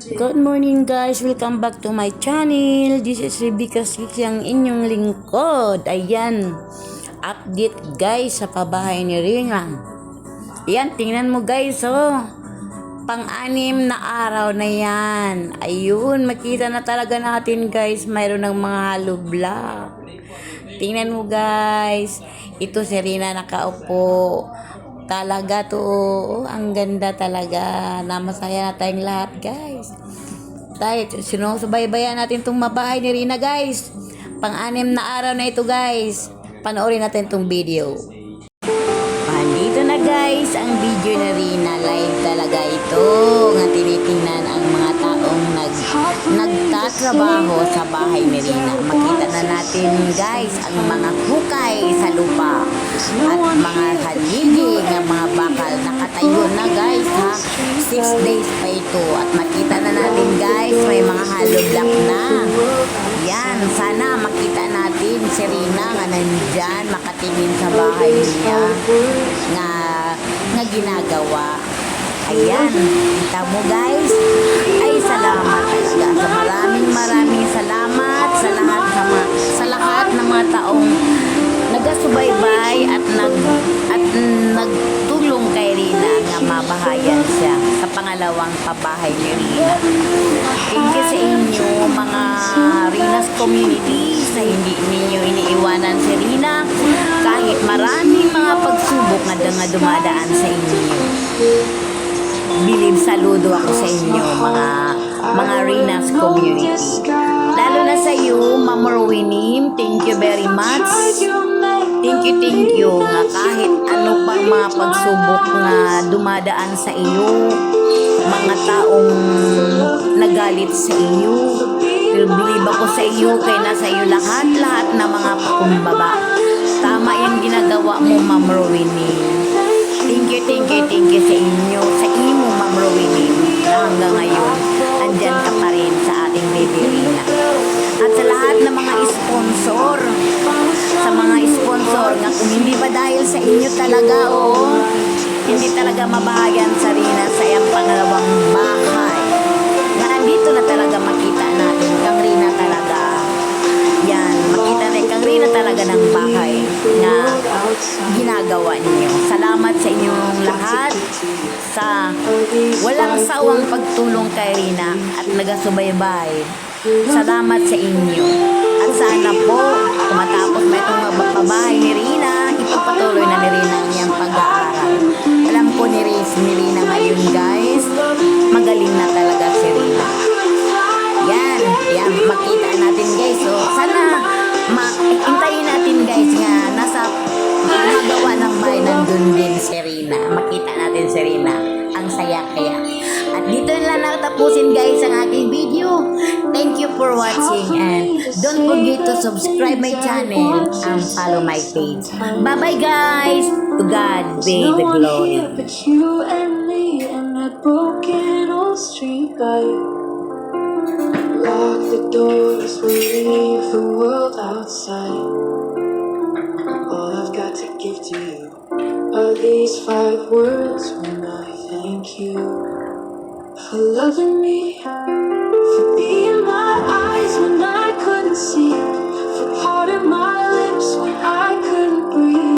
Good morning guys! Welcome back to my channel. This is Rebecca Six, ang inyong lingkod. Ayan, update guys sa pabahay ni Rina. Ayan, tingnan mo guys oh. Pang-anim na araw na yan. Ayun, makita na talaga natin guys, mayroon ng mga hollow block. Tingnan mo guys, ito si Rina nakaupo. Talaga to, oh, ang ganda talaga. Namasaya na tayong lahat guys. Tayo, sinusubaybayan natin itong mabahay ni Rina guys. Pang-anim na araw na ito guys. Panoorin natin itong video. Andito na guys, ang video ni Rina. Live talaga ito. Nga tinitingnan ang mga taong nag, nagtatrabaho sa bahay ni Rina. Makita na natin guys ang mga hukay sa lupa. At mga haligi ng mga bakal. Nakatayo na guys ha. Six days pa ito. At makita na natin guys, may mga hollow block na. Yan, sana makita natin si Rina nga nandyan, makatingin sa bahay niya nga, nga ginagawa. Ayan, kita mo guys. Ay, salamat talaga. Sa maraming maraming salamat sa lahat sa, mga, sa lahat siya sa pangalawang pabahay ni Rina. Thank you sa inyo mga Rina's community sa hindi ninyo iniiwanan si Rina kahit maraming mga pagsubok na nga dumadaan sa inyo. Bilib saludo ako sa inyo mga mga Rina's community. Lalo na sa iyo, Ma'am Rowinim, thank you very much. Thank you, thank you nga kahit ano pang mga pagsubok na dumadaan sa iyo, mga taong nagalit sa iyo. Pero believe ako sa iyo, kay nasa iyo lahat-lahat na mga pakumbaba. Tama yung ginagawa mo, Ma'am Rowini. Thank you, thank you, thank you sa inyo, sa imo, Ma'am Rowini, na hanggang ngayon, andyan ka pa rin sa ating Rina. At sa lahat ng mga sponsor, sponsor nga kung hindi ba dahil sa inyo talaga? Oh hindi talaga mabahayan sa Rina sa iyang pangalawang bahay. Nga nandito na talaga makita natin kang Rina talaga. Yan makita na kang Rina talaga ng bahay na ginagawa ninyo. Salamat sa inyong lahat sa walang sawang pagtulong kay Rina at nagasubaybay. Salamat sa inyo. At sana po matapos may itong pabahay ni Rina, ipagpatuloy na ni Rina ang iyang pag-aaral. Alam ko ni Riz, ni Rina ngayon guys, magaling na talaga si Rina. Yan, yan, makita natin guys. So, sana makintayin natin guys nga nasa ginagawa ng bahay nandun din si Rina. Makita natin si Rina. Ang saya kaya. At dito na lang natapusin guys ang aking video. For watching and don't forget to subscribe my channel and follow my page. Bye-bye guys! To God be the glory. but you and me and that broken old street. Lock the doors, we leave the world outside. All I've got to give to you are these five words when I thank you for loving me,